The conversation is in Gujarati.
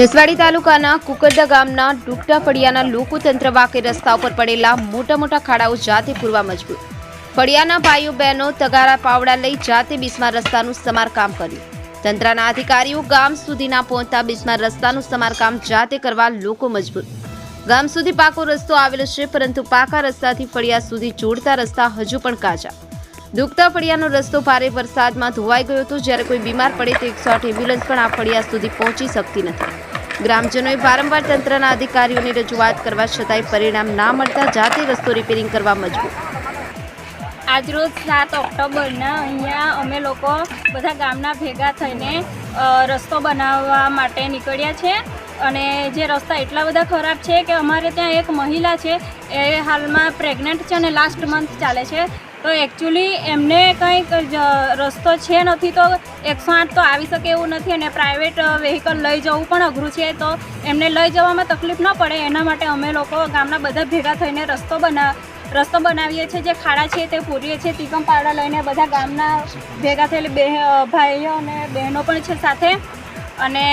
નસવાડી તાલુકાના કુકરદા ગામના ડુકટા ફળિયાના લોકો તંત્ર વાકે રસ્તા ઉપર પડેલા મોટા મોટા ખાડાઓ જાતે પૂરવા મજબૂર. ફળિયાના ભાઈઓ બહેનો તગારા પાવડા લઈ જાતે બિસ્માર રસ્તાનું સમારકામ કર્યું. તંત્રના અધિકારીઓ ગામ સુધી ના પહોંચતા બિસ્માર રસ્તાનું સમારકામ જાતે કરવા લોકો મજબૂર. ગામ સુધી પાકો રસ્તો આવેલો છે, પરંતુ પાકા રસ્તાથી ફળિયા સુધી જોડતા રસ્તા હજુ પણ કાચા. દુખતા ફળિયાનો રસ્તો ભારે વરસાદમાં ધોવાઈ ગયો હતો. જ્યારે કોઈ બીમાર પડે તો એકસો આઠ એમ્બ્યુલન્સ પણ આ ફળિયા સુધી પહોંચી શકતી નથી. ગ્રામજનોએ વારંવાર તંત્રના અધિકારીઓની રજૂઆત કરવા છતાંય પરિણામ ના મળતા જાતે રસ્તો રિપેરિંગ કરવા મજબૂર. આજરોજ સાત ઓક્ટોબરના અહીંયા અમે લોકો બધા ગામના ભેગા થઈને રસ્તો બનાવવા માટે નીકળ્યા છે. અને જે રસ્તા એટલા બધા ખરાબ છે કે અમારે ત્યાં એક મહિલા છે, એ હાલમાં પ્રેગ્નન્ટ છે અને લાસ્ટ મંથ ચાલે છે. તો એકચ્યુઅલી એમને કંઈક રસ્તો છે નથી તો એકસો આઠ તો આવી શકે એવું નથી અને પ્રાઇવેટ વેહિકલ લઈ જવું પણ અઘરું છે. તો એમને લઈ જવામાં તકલીફ ન પડે. એના માટે અમે લોકો ગામના બધા ભેગા થઈને રસ્તો બના રસ્તો બનાવીએ છીએ, જે ખાડા છે તે પૂરીએ છીએ ટીકમ પાવડા લઈને બધા ગામના ભેગા થયેલી બે ભાઈઓ અને બહેનો પણ છે સાથે. અને